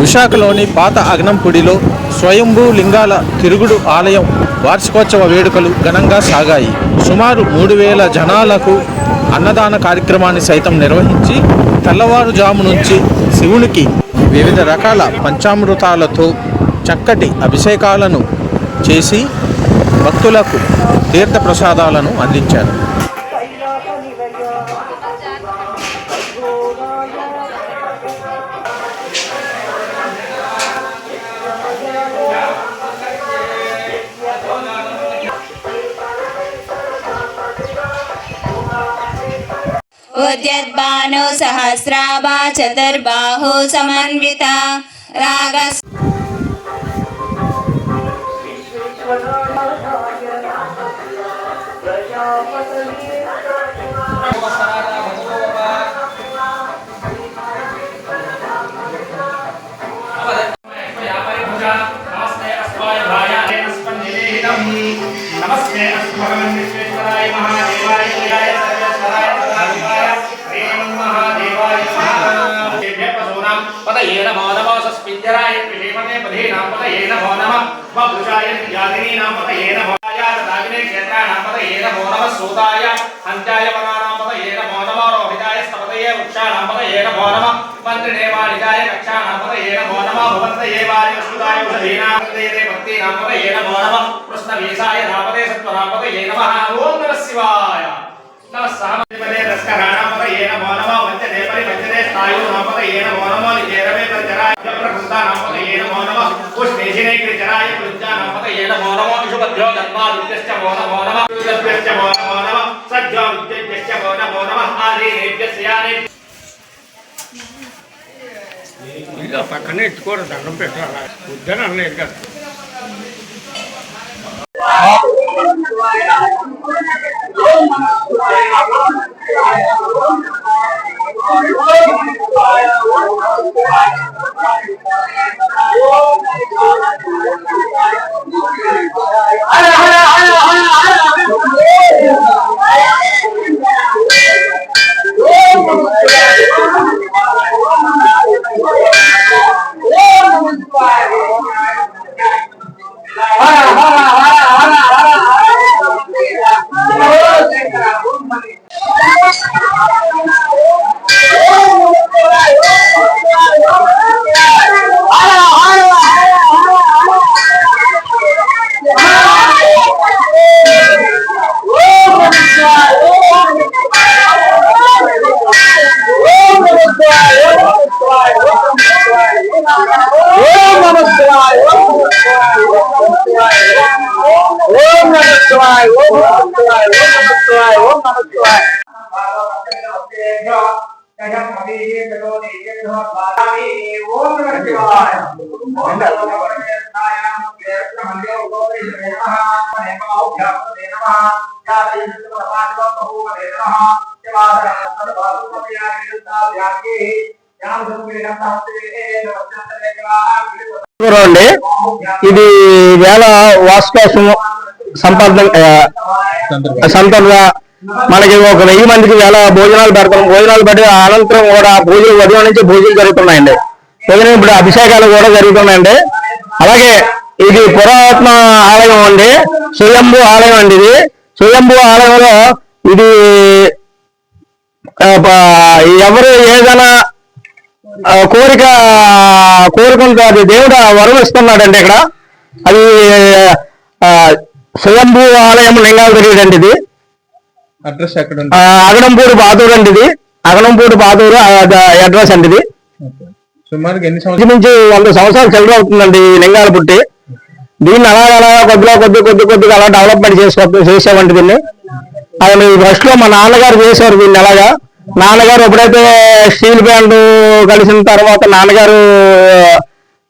విశాఖలోని పాత అగ్నంపుడిలో స్వయంభూ లింగాల తిరుగుడు ఆలయం వార్షికోత్సవ వేడుకలు ఘనంగా సాగాయి. సుమారు మూడు వేల జనాలకు అన్నదాన కార్యక్రమాన్ని సైతం నిర్వహించి తెల్లవారుజాము నుంచి శివునికి వివిధ రకాల పంచామృతాలతో చక్కటి అభిషేకాలను చేసి భక్తులకు తీర్థప్రసాదాలను అందించారు. उद्यद्भानु सहस्राभा चतुर्बाहु समन्विता रागस् పదయే నమో నమో సస్పింజరాయ పిషేమనే పదే నాం పదయే నమో నమ వృషాయ యాదినీ నాం పదయే నమో యాద రాగినే క్షేత్రాణాం పదయే నమో నమ సూతాయ హంజాయ వనానాం పదయే నమో నమ రోహితాయ స్తపతయే వృక్షాణాం పదయే నమో నమ మంత్రిణే వాణిజాయ కక్షాణాం పదయే శివాయ నమః సహమతిపదే ತಾಯೋ ನಮಪದ ಏನ ಮೌನಮ ನಿಜರವೇ ಪರಿಚರಾಯ ಪ್ರಕೃತ ನಮಪದ ಏನ ಮೌನಮ ಉಷ್ಣೇಶಿನೇ ಕೃಚರಾಯ ಪೃಜ್ಜಾ ನಮಪದ ಏನ ಮೌನಮ ವಿಷುಭದ್ರೋ ಗರ್ಭಾ ವಿದ್ಯಶ್ಚ ಮೌನ ಮೌನಮ ವಿದ್ಯಶ್ಚ ಮೌನ ಮೌನಮ ಸಜ್ಜಾ ವಿದ್ಯಶ್ಚ ಮೌನ ಮೌನಮ ಆದೀನೇಭ್ಯ ಸ್ಯಾನೇ పక్కనే ఎత్తుకోరు దండం పెట్టాలి వద్దని అనలేదు కదా Yeah. చూడండి ఇది వేల వాసుకోసం సంపద సంపద మనకి ఒక వెయ్యి మందికి వేల భోజనాలు పెడతాం. భోజనాలు పెట్టి అనంతరం కూడా భోజనం ఉదయం నుంచి భోజనం జరుగుతున్నాయండి. భోజనం ఇప్పుడు అభిషేకాలు కూడా జరుగుతున్నాయండి. అలాగే ఇది పురాతన ఆలయం అండి. స్వయంభూ ఆలయం అండి ఇది. స్వయంభూ ఆలయంలో ఇది ఎవరు ఏదైనా కోరిక కోరుకుంటే అది దేవుడు వరం ఇస్తున్నాడండి ఇక్కడ అది స్వయంభూ ఆలయం లింగాల దగ్గరండి ఇది అడ్రస్ అగనంపూడి బాదూరు అండి ఇది అగనంపూడి బాదూరు అడ్రస్ అండి ఇది నుంచి వంద సంవత్సరాలు చెల్లర అవుతుందండి లింగాల పుట్టి. దీన్ని అలా అలా కొద్దిగా కొద్ది కొద్ది కొద్దిగా అలా డెవలప్మెంట్ చేసుకో చేసామండి దీన్ని. అది ఫస్ట్లో మా నాన్నగారు చేశారు దీన్ని అలాగా నాన్నగారు ఎప్పుడైతే స్టీల్ ప్యాంటు కలిసిన తర్వాత నాన్నగారు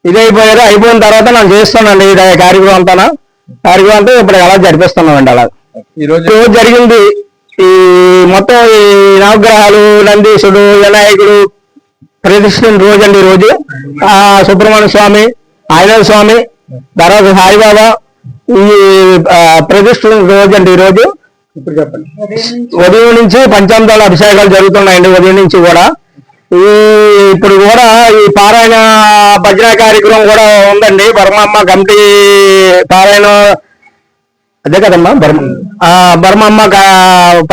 ఇదైపోయారు అయిపోయిన తర్వాత నేను చేస్తానండి ఇది కార్యక్రమం అంతా. కార్యక్రమం అంతా ఇప్పుడు అలా జరిపిస్తున్నామండి అలా. ఈ రోజు రోజు జరిగింది ఈ మొత్తం ఈ నవగ్రహాలు నందీశుడు వినాయకుడు ప్రతిష్ఠిన రోజు అండి ఈ రోజు. ఆ సుబ్రహ్మణ్య స్వామి ఆంజనేయ స్వామి తర్వాత సాయిబాబా ఈ ప్రతిష్ఠిన రోజు అండి ఈ రోజు. ఇప్పుడు చెప్పండి. ఉదయం నుంచి పంచామృతాల అభిషేకాలు జరుగుతున్నాయండి ఉదయం నుంచి కూడా. ఈ ఇప్పుడు కూడా ఈ పారాయణ భజన కార్యక్రమం కూడా ఉందండి. బర్మమ్మ కమిటీ పారాయణ అదే కదమ్మా? బర్మ బర్మమ్మ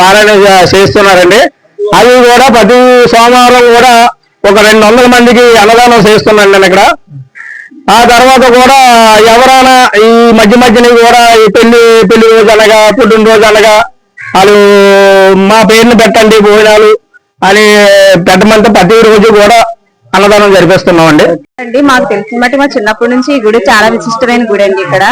పారాయణ చేస్తున్నారండి. అవి కూడా ప్రతి సోమవారం కూడా ఒక రెండు వందల మందికి అన్నదానం చేస్తున్నాండి నేను ఇక్కడ. ఆ తర్వాత కూడా ఎవరైనా ఈ మధ్య మధ్యన కూడా ఈ పెళ్ళి పెళ్ళి రోజు అనగా పుట్టినరోజు అనగా వాళ్ళు మా పేరుని పెట్టండి భోజనాలు అని పెట్టమంటే ప్రతి రోజు కూడా అన్నదానం జరిపిస్తున్నామండి. అండి మాకు తెలిసిన బట్టి మా చిన్నప్పటి నుంచి ఈ గుడి చాలా విశిష్టమైన గుడి అండి ఇక్కడ.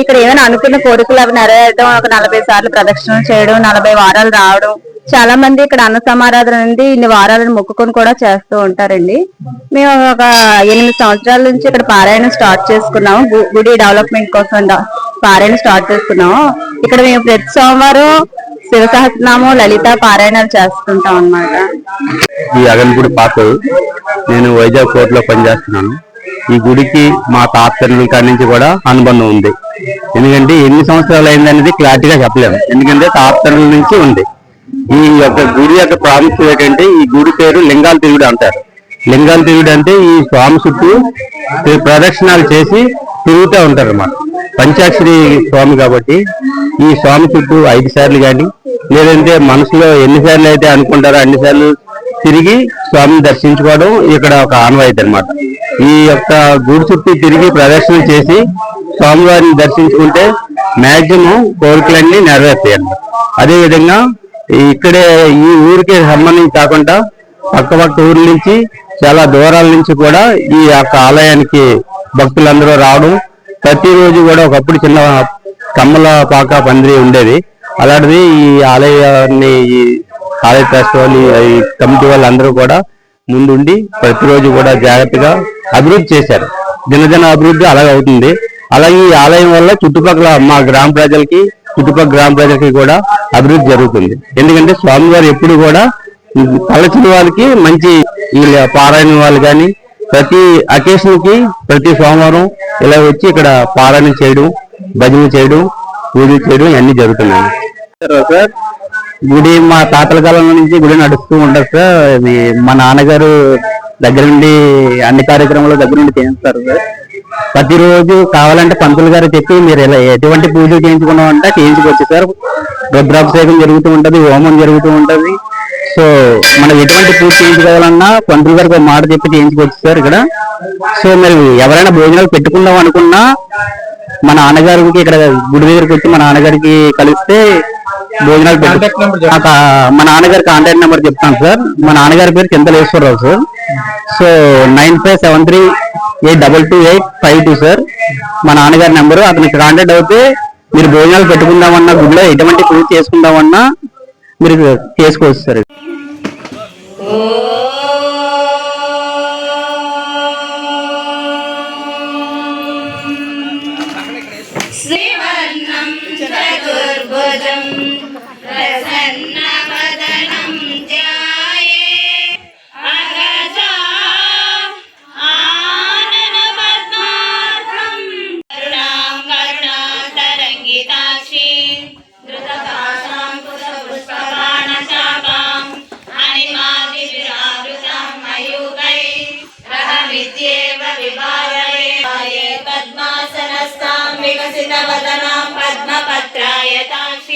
ఇక్కడ ఏమైనా అనుకున్న కోరికలు అవి నెరవేరడం ఒక నలభై సార్లు ప్రదక్షిణలు చేయడం నలభై వారాలు రావడం చాలా మంది ఇక్కడ అన్న సమారాధన నుండి ఇన్ని వారాలను మొక్కుకొని కూడా చేస్తూ ఉంటారండి. మేము ఒక ఎనిమిది సంవత్సరాల నుంచి ఇక్కడ పారాయణం స్టార్ట్ చేసుకున్నాము. గు- గుడి డెవలప్మెంట్ కోసం పారాయణ స్టార్ట్ చేసుకున్నాము. ఇక్కడ మేము ప్రతి సోమవారం శివ సహస్రనామం లలిత పారాయణాలు చేస్తుంటాం అన్నమాట. ఈ అగన్గుడి పాత నేను వైజాగ్ కోర్టులో పనిచేస్తున్నాను. ఈ గుడికి మా తాతల కాడి నుంచి కూడా అనుబంధం ఉంది. ఎందుకంటే ఎన్ని సంవత్సరాలు అయిందనేది క్లారిటీగా చెప్పలేము. ఎందుకంటే తాతల నుంచి ఉంది. ఈ యొక్క గుడి యొక్క ప్రాముఖ్యత ఏంటంటే ఈ గుడి పేరు లింగాల తిరుగుడు అంటారు. లింగాల తిరుగుడు అంటే ఈ స్వామి చుట్టూ ప్రదక్షిణాలు చేసి తిరుగుతూ ఉంటారు అన్నమాట పంచాక్షరి స్వామి కాబట్టి ఈ స్వామి చుట్టూ ఐదు సార్లు కానీ లేదంటే మనసులో ఎన్నిసార్లు అయితే అనుకుంటారో అన్ని సార్లు తిరిగి స్వామిని దర్శించుకోవడం ఇక్కడ ఒక ఆనవాయితీ అన్నమాట. ఈ యొక్క గుడి చుట్టూ తిరిగి ప్రదర్శన చేసి స్వామివారిని దర్శించుకుంటే మ్యాక్సిమం కోరికలన్నీ నెరవేర్తాయి అన్నమాట. అదే విధంగా ఇక్కడే ఈ ఊరికి సంబంధించి కాకుండా పక్క పక్క ఊర్ల నుంచి చాలా దూరాల నుంచి కూడా ఈ యొక్క ఆలయానికి భక్తులందరూ రావడం. ప్రతిరోజు కూడా ఒకప్పుడు చిన్న కమ్మల పాక పందిరి ఉండేది. అలాంటిది ఈ ఆలయాన్ని ఈ ఆలయ ట్రస్ట్ వాళ్ళు ఈ కమిటీ వాళ్ళందరూ కూడా ముందుండి ప్రతిరోజు కూడా జాగ్రత్తగా అభివృద్ధి చేశారు. దినదిన అభివృద్ధి అలాగే అవుతుంది. అలాగే ఈ ఆలయం వల్ల చుట్టుపక్కల మా గ్రామ ప్రజలకి చుట్టుపక్కల గ్రామ ప్రజలకి కూడా అభివృద్ధి జరుగుతుంది. ఎందుకంటే స్వామివారు ఎప్పుడు కూడా తలచిన వాళ్ళకి మంచి పారాయణ వాళ్ళు కానీ ప్రతి అకేషన్కి ప్రతి సోమవారం ఇలా వచ్చి ఇక్కడ పారాయణ చేయడం భజన చేయడం పూజలు చేయడం ఇవన్నీ జరుగుతున్నాయి. సార్ గుడి మా తాతల కాలం నుంచి గుడి నడుస్తూ ఉంటారు సార్. మా నాన్నగారు దగ్గర నుండి అన్ని కార్యక్రమాలు దగ్గర నుండి చేస్తారు సార్. ప్రతిరోజు కావాలంటే పంతులు గారు చెప్పి మీరు ఇలా ఎటువంటి పూజలు చేయించుకున్నాం అంటే చేయించుకోవచ్చు సార్. రుద్రాభిషేకం జరుగుతూ ఉంటది హోమం జరుగుతూ ఉంటది. సో మనం ఎటువంటి పూజ చేయించుకోవాలన్నా పంతులు గారికి ఒక మాట చెప్పి చేయించుకోవచ్చు సార్ ఇక్కడ. సో మరి ఎవరైనా భోజనాలు పెట్టుకుందాం అనుకున్నా మా నాన్నగారికి ఇక్కడ గుడి దగ్గరికి వచ్చి మా నాన్నగారికి కలిస్తే భోజనాలు మా నాన్నగారి కాంటాక్ట్ నెంబర్ చెప్తాను సార్. మా నాన్నగారి పేరు Chintaleswararao sir. So nine five seven three eight double two eight five two sir. మా నాన్నగారి నెంబరు. అతనికి కాంటాక్ట్ అవుతే మీరు భోజనాలు పెట్టుకుందామన్నా గుడిలో ఎటువంటి పూజ చేసుకుందామన్నా మీరు చేసుకోవచ్చు సార్.